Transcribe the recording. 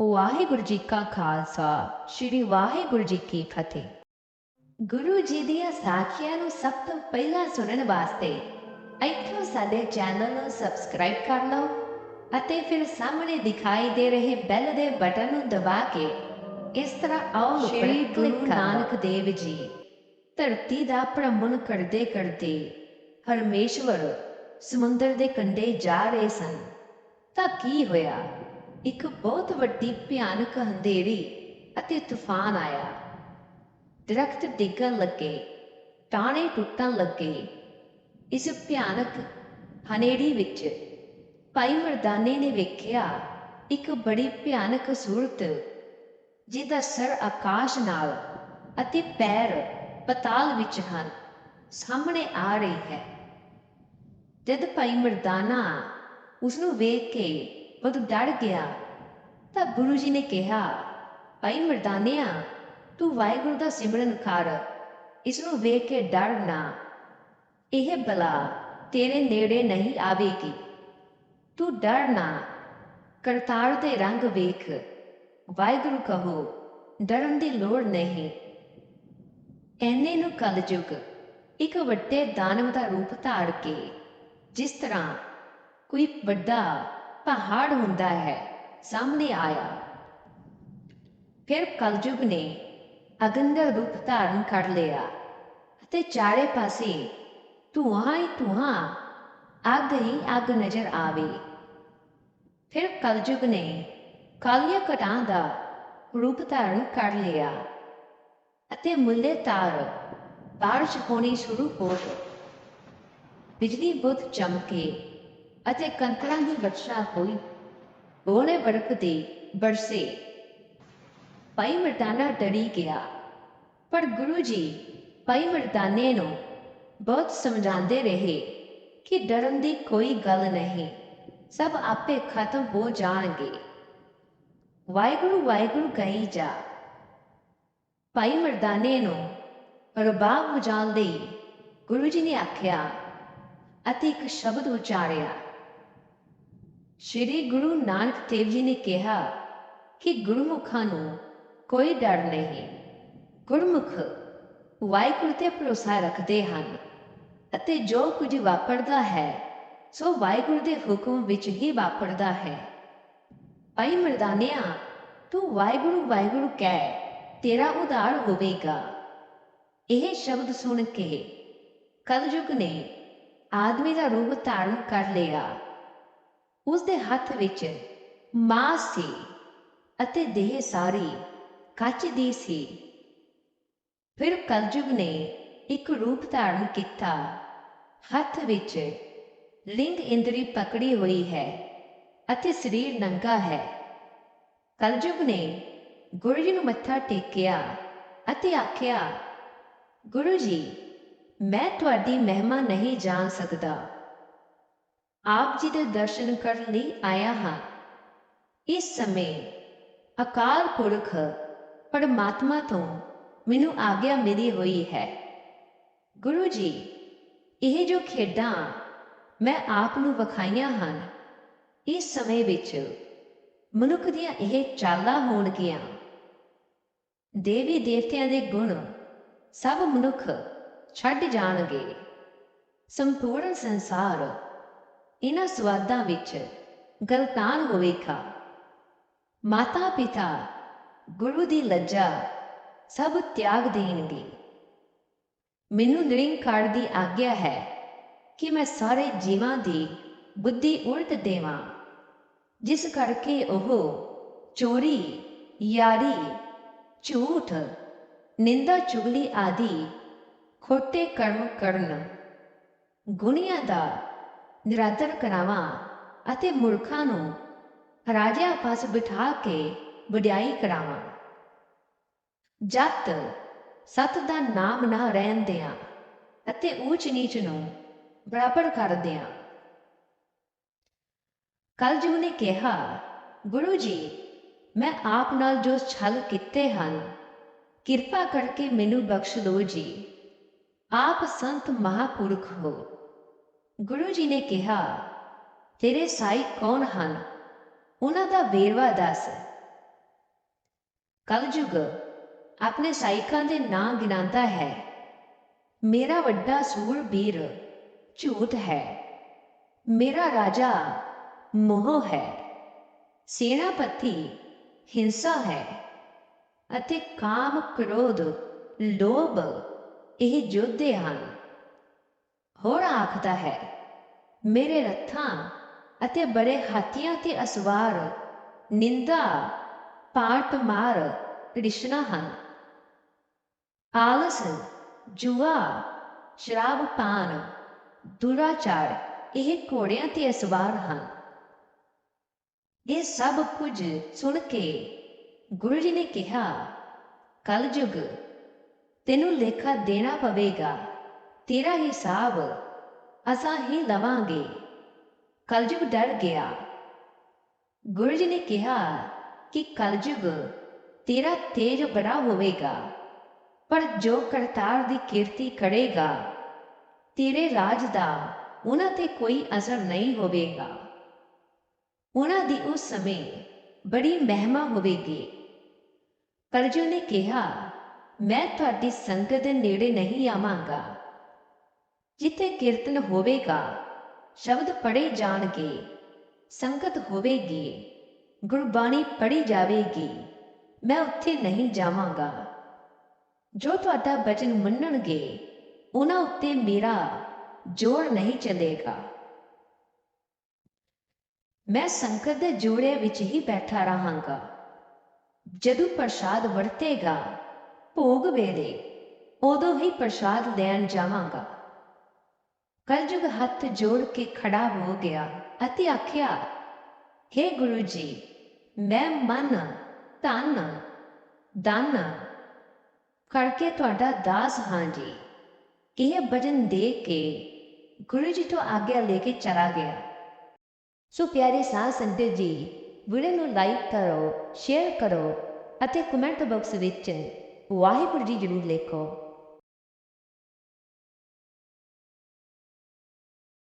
ਵਾਹਿਗੁਰੂ ਜੀ ਕਾ ਖਾਲਸਾ ਸ੍ਰੀ ਵਾਹਿਗੁਰੂ ਜੀ ਕੀ ਫਤਿਹ। ਗੁਰੂ ਜੀ ਦੀਆਂ ਸਾਖੀਆਂ ਨੂੰ ਸਭ ਤੋਂ ਪਹਿਲਾਂ ਸੁਣਨ ਵਾਸਤੇ ਇੱਥੋਂ ਸਾਡੇ ਚੈਨਲ ਨੂੰ ਸਬਸਕ੍ਰਾਈਬ ਕਰ ਲਓ ਅਤੇ ਫਿਰ ਸਾਹਮਣੇ ਦਿਖਾਈ ਦੇ ਰਹੇ ਬੈਲ ਦੇ ਬਟਨ ਨੂੰ ਦਬਾ ਕੇ ਇਸ ਤਰ੍ਹਾਂ ਆਓ ਸ਼੍ਰੀ ਗੁਰੂ ਨਾਨਕ ਦੇਵ ਜੀ। ਧਰਤੀ ਦਾ ਭ੍ਰਮਣ ਕਰਦੇ ਕਰਦੇ ਹਰਮੇਸ਼ਵਰ ਸਮੁੰਦਰ ਦੇ ਕੰਢੇ ਜਾ ਰਹੇ ਸਨ। ਤਾਂ ਕੀ ਹੋਇਆ? ਇੱਕ ਬਹੁਤ ਵੱਡੀ ਭਿਆਨਕ ਹਨੇਰੀ ਅਤੇ ਤੂਫਾਨ ਆਇਆ। ਦਰਖਤ ਡਿੱਗਣ ਲੱਗੇ ਟਾਣੇ ਟੁੱਟਣ ਲੱਗੇ। ਇਸ ਭਿਆਨਕ ਹਨੇਰੀ ਵਿੱਚ ਭਾਈ ਮਰਦਾਨੇ ਨੇ ਵੇਖਿਆ ਇੱਕ ਬੜੀ ਭਿਆਨਕ ਸੂਰਤ, ਜਿਹਦਾ ਸਰ ਆਕਾਸ਼ ਨਾਲ ਅਤੇ ਪੈਰ ਪਤਾਲ ਵਿੱਚ ਹਨ, ਸਾਹਮਣੇ ਆ ਰਹੀ ਹੈ। ਜਦ ਭਾਈ ਮਰਦਾਨਾ ਉਸ ਨੂੰ ਵੇਖ ਕੇ ਬਹੁਤ ਡਰ ਗਿਆ। ਤਾਂ ਗੁਰੂ ਜੀ ਨੇ ਕਿਹਾ, ਭਾਈ ਮਰਦਾਨਿਆ, ਤੂੰ ਵਾਹਿਗੁਰੂ ਦਾ ਸਿਮਰਨ ਕਰ। ਇਸ ਨੂੰ ਵੇਖ ਕੇ ਡਰ ਨਾ। ਇਹ ਬਲਾ ਤੇਰੇ ਨੇੜੇ ਨਹੀਂ ਆਵੇਗੀ। ਤੂੰ ਡਰ ਨਾ। ਕਰਤਾਰ ਦੇ ਰੰਗ ਵੇਖ। ਵਾਹਿਗੁਰੂ ਕਹੋ, ਡਰਨ ਦੀ ਲੋੜ ਨਹੀਂ। ਐਨੇ ਨੂੰ ਕਲਯੁਗ, ਇੱਕ ਵੱਡੇ ਦਾਨਵ ਦਾ ਰੂਪ ਧਾਰ ਕੇ, ਜਿਸ ਤਰ੍ਹਾਂ ਕੋਈ ਵੱਡਾ ਪਹਾੜ ਹੁੰਦਾ ਹੈ, ਸਾਹਮਣੇ ਆਇਆ। ਫਿਰ ਕਲਯੁਗ ਨੇ ਅਗਨ ਦਾ ਰੂਪ ਧਾਰਨ ਕਰ ਲਿਆ ਅਤੇ ਚਾਰੇ ਪਾਸੇ ਧੂਆਂ ਹੀ ਧੂਆਂ, ਅੱਗ ਹੀ ਅੱਗ ਨਜ਼ਰ ਆਵੇ। ਫਿਰ ਕਲਯੁਗ ਨੇ ਕਾਲੀਆ ਕਟਾਂ ਦਾ ਰੂਪ ਧਾਰਨ ਕਰ ਲਿਆ ਅਤੇ ਮੁੱਲੇ ਤਾਰ ਬਾਰਿਸ਼ ਹੋਣੀ ਸ਼ੁਰੂ ਹੋ ਗਈ। ਬਿਜਲੀ ਬਹੁਤ ਚਮਕੇ ਅਤੇ ਕੰਕਰਾਂ ਦੀ ਵਰਸ਼ਾ ਹੋਈ। ਗੋਲੇ ਬਰਫ਼ ਦੇ ਬਰਸੇ ਭਾਈ ਮਰਦਾਨਾ ਡਰੀ ਗਿਆ। ਪਰ ਗੁਰੂ ਜੀ ਭਾਈ ਮਰਦਾਨੇ ਨੂੰ ਬਹੁਤ ਸਮਝਾਉਂਦੇ ਰਹੇ ਕਿ ਡਰਨ ਦੀ ਕੋਈ ਗੱਲ ਨਹੀਂ, ਸਭ ਆਪੇ ਖਤਮ ਹੋ ਜਾਣਗੇ। ਵਾਹਿਗੁਰੂ ਵਾਹਿਗੁਰੂ ਕਹੀ ਜਾ। ਭਾਈ ਮਰਦਾਨੇ ਨੂੰ ਰਬਾਬ ਵਜਾਉਣ ਲਈ ਗੁਰੂ ਜੀ ਨੇ ਆਖਿਆ ਅਤੇ ਇੱਕ ਸ਼ਬਦ ਉਚਾਰਿਆ ਸ਼੍ਰੀ ਗੁਰੂ ਨਾਨਕ ਦੇਵ ਜੀ ਨੇ ਕਿਹਾ ਕਿ ਗੁਰਮੁਖਾਂ ਨੂੰ ਕੋਈ ਡਰ ਨਹੀਂ। ਗੁਰਮੁਖ ਵਾਹਿਗੁਰੂ ਤੇ ਭਰੋਸਾ ਰੱਖਦੇ ਹਨ ਅਤੇ ਜੋ ਕੁਝ ਵਾਪਰਦਾ ਹੈ, ਸੋ ਵਾਹਿਗੁਰੂ ਦੇ ਹੁਕਮ ਵਿੱਚ ਹੀ ਵਾਪਰਦਾ ਹੈ। ਭਾਈ ਮਰਦਾਨਿਆ, ਤੂੰ ਵਾਹਿਗੁਰੂ ਵਾਹਿਗੁਰੂ ਕਹਿ, ਤੇਰਾ ਉਧਾਰ ਹੋਵੇਗਾ। ਇਹ ਸ਼ਬਦ ਸੁਣ ਕੇ ਕਲਯੁਗ ਨੇ ਆਦਮੀ ਦਾ ਰੂਪ ਧਾਰਨ ਕਰ ਲਿਆ। ਉਸ ਦੇ ਹੱਥ ਵਿੱਚ ਮਾਸ ਸੀ ਅਤੇ ਦੇਹ ਸਾਰੀ ਕੱਚ ਦੀ ਸੀ। ਫਿਰ ਕਲਯੁਗ ਨੇ ਇੱਕ ਰੂਪ ਧਾਰਨ ਕੀਤਾ। ਹੱਥ ਵਿੱਚ ਲਿੰਗ ਇੰਦਰੀ ਪਕੜੀ ਹੋਈ ਹੈ ਅਤੇ ਸਰੀਰ ਨੰਗਾ ਹੈ। ਕਲਯੁਗ ਨੇ ਗੁਰੂ ਜੀ ਨੂੰ ਮੱਥਾ ਟੇਕਿਆ ਅਤੇ ਆਖਿਆ, ਗੁਰੂ ਜੀ, ਮੈਂ ਤੁਹਾਡੀ ਮਹਿਮਾ ਨਹੀਂ ਜਾਣ ਸਕਦਾ। ਆਪ ਜੀ ਦੇ ਦਰਸ਼ਨ ਕਰਨ ਲਈ ਆਇਆ ਹਾਂ। ਇਸ ਸਮੇਂ ਅਕਾਲ ਪੁਰਖ ਪਰਮਾਤਮਾ ਤੋਂ ਮੈਨੂੰ ਆਗਿਆ ਮਿਲੀ ਹੋਈ ਹੈ। ਗੁਰੂ ਜੀ, ਇਹ ਜੋ ਖੇਡਾਂ ਮੈਂ ਆਪ ਨੂੰ ਵਿਖਾਈਆਂ ਹਨ, ਇਸ ਸਮੇਂ ਵਿੱਚ ਮਨੁੱਖ ਦੀਆਂ ਇਹ ਚਾਲਾਂ ਹੋਣਗੀਆਂ। ਦੇਵੀ ਦੇਵਤਿਆਂ ਦੇ ਗੁਣ ਸਭ ਮਨੁੱਖ ਛੱਡ ਜਾਣਗੇ। ਸੰਪੂਰਨ ਸੰਸਾਰ ਇਹਨਾਂ ਸਵਾਦਾਂ ਵਿੱਚ ਗਲਤਾਨ ਹੋਵੇਗਾ। ਮਾਤਾ ਪਿਤਾ ਗੁਰੂ ਦੀ ਲੱਜਾ ਸਭ ਤਿਆਗ ਦੇਣਗੇ। ਮੈਨੂੰ ਨਿਰੰਕਾਰ ਦੀ ਆਗਿਆ ਹੈ ਕਿ ਮੈਂ ਸਾਰੇ ਜੀਵਾਂ ਦੀ ਬੁੱਧੀ ਉਲਟ ਦੇਵਾਂ, ਜਿਸ ਕਰਕੇ ਉਹ ਚੋਰੀ, ਯਾਰੀ, ਝੂਠ, ਨਿੰਦਾ ਚੁਗਲੀ ਆਦਿ ਖੋਟੇ ਕਰਮ ਕਰਨ। ਗੁਣੀਆਂ ਦਾ ਨਿਰਾਦਰ ਕਰਾਵਾਂ ਅਤੇ ਮੂਰਖਾਂ ਨੂੰ ਰਾਜਿਆਂ ਪਾਸ ਬਿਠਾ ਕੇ ਵਡਿਆਈ ਕਰਾਵਾਂ। ਜਤ ਸਤ ਦਾ ਨਾਮ ਨਾ ਰਹਿਣ ਦਿਆਂ ਅਤੇ ਊਚ ਨੀਚ ਨੂੰ ਬਰਾਬਰ ਕਰ ਦਿਆਂ। ਕਲਯੁਗ ਨੇ ਕਿਹਾ, ਗੁਰੂ ਜੀ, ਮੈਂ ਆਪ ਨਾਲ ਜੋ ਛਲ ਕੀਤੇ ਹਨ, ਕਿਰਪਾ ਕਰਕੇ ਮੈਨੂੰ ਬਖਸ਼ ਦਿਓ ਜੀ। ਆਪ ਸੰਤ ਮਹਾਪੁਰਖ ਹੋ। ਗੁਰੂ ਜੀ ਨੇ ਕਿਹਾ, ਤੇਰੇ ਸਾਈ ਕੌਣ ਹਨ? ਉਹਨਾਂ ਦਾ ਵੇਰਵਾ ਦੱਸ। ਕਲਯੁਗ, ਆਪਣੇ ਸਾਈਕਾਂ ਦੇ ਨਾਂ ਗਿਣਾਉਂਦਾ ਹੈ। ਮੇਰਾ ਵੱਡਾ ਸੂਰਬੀਰ ਝੂਠ ਹੈ। ਮੇਰਾ ਰਾਜਾ ਮੋਹ ਹੈ। ਸੈਨਾਪਤੀ ਹਿੰਸਾ ਹੈ। ਅਤੇ ਕਾਮ ਕ੍ਰੋਧ ਲੋਭ ਇਹ ਜੋਧੇ ਹਨ। ਹੋਰ ਆਖਦਾ ਹੈ, ਮੇਰੇ ਰੱਥਾਂ ਅਤੇ ਬੜੇ ਹਾਥੀਆਂ ਤੇ ਅਸਵਾਰ ਨਿੰਦਾ, ਪਾਟ ਮਾਰ ਰਿਸ਼ਨਾ ਹਨ। ਆਲਸ, ਜੁਆ, ਸ਼ਰਾਬ ਪਾਨ, ਦੁਰਾਚਾਰ ਇਹ ਘੋੜਿਆਂ ਤੇ ਅਸਵਾਰ ਹਨ। ਇਹ ਸਭ ਕੁਝ ਸੁਣ ਕੇ ਗੁਰੂ ਜੀ ਨੇ ਕਿਹਾ, ਕਲਯੁਗ, ਤੈਨੂੰ ਲੇਖਾ ਦੇਣਾ ਪਵੇਗਾ। ਤੇਰਾ ਹਿਸਾਬ ਅਸਾਂ ਹੀ ਲਵਾਂਗੇ। ਕਲਯੁਗ ਡਰ ਗਿਆ। ਗੁਰੂ ਜੀ ਨੇ ਕਿਹਾ ਕਿ ਕਲਯੁਗ ਤੇਰਾ ਤੇਜ ਬੜਾ ਹੋਵੇਗਾ, ਪਰ ਜੋ ਕਰਤਾਰ ਦੀ ਕੀਰਤੀ ਕਰੇਗਾ, ਤੇਰੇ ਰਾਜ ਦਾ ਉਹਨਾਂ ਤੇ ਕੋਈ ਅਸਰ ਨਹੀਂ ਹੋਵੇਗਾ। ਉਹਨਾਂ ਦੀ ਉਸ ਸਮੇਂ ਬੜੀ ਮਹਿਮਾ ਹੋਵੇਗੀ। ਕਰਜੂ ਨੇ ਕਿਹਾ, ਮੈਂ ਤੁਹਾਡੀ ਸੰਗਤ ਦੇ ਨੇੜੇ ਨਹੀਂ ਆਵਾਂਗਾ। ਜਿੱਥੇ ਕੀਰਤਨ ਹੋਵੇਗਾ, ਸ਼ਬਦ ਪੜ੍ਹੇ ਜਾਣਗੇ, ਸੰਗਤ ਹੋਵੇਗੀ, ਗੁਰਬਾਣੀ ਪੜ੍ਹੀ ਜਾਵੇਗੀ, ਮੈਂ ਉੱਥੇ ਨਹੀਂ ਜਾਵਾਂਗਾ। ਜੋ ਤੁਹਾਡਾ ਬਚਨ ਮੰਨਣਗੇ, ਉਹਨਾਂ ਉੱਤੇ ਮੇਰਾ ਜੋਰ ਨਹੀਂ ਚੱਲੇਗਾ। ਮੈਂ ਸੰਕਟ ਦੇ ਜੋੜੇ ਵਿੱਚ ਹੀ ਬੈਠਾ ਰਹਾਂਗਾ। ਜਦੋਂ ਪ੍ਰਸਾਦ ਵਰਤੇਗਾ, ਭੋਗ ਵੇਲੇ ਉਦੋਂ ਹੀ ਪ੍ਰਸਾਦ ਲੈਣ ਜਾਵਾਂਗਾ। ਕਲਯੁਗ ਹੱਥ ਜੋੜ ਕੇ ਖੜਾ ਹੋ ਗਿਆ ਅਤੇ ਆਖਿਆ हे ਗੁਰੂ ਜੀ ਮੈਂ ਮਨ ਤਨ ਦਾਨ ਕਰਕੇ ਤੁਹਾਡਾ ਦਾਸ ਹਾਂ ਜੀ ਇਹ ਭਜਨ ਦੇ ਕੇ ਗੁਰੂ ਜੀ ਤੋਂ ਆਗਿਆ ਲੈ ਕੇ ਚਲਾ ਗਿਆ ਸੋ ਪਿਆਰੇ ਸਾਧ ਸੰਗਤ ਜੀ ਵੀਡੀਓ ਨੂੰ ਲਾਈਕ ਕਰੋ ਸ਼ੇਅਰ ਕਰੋ ਅਤੇ ਕਮੈਂਟ ਬਾਕਸ ਵਿੱਚ ਵਾਹਿਗੁਰੂ ਜੀ ਜ਼ਰੂਰ ਲਿਖੋ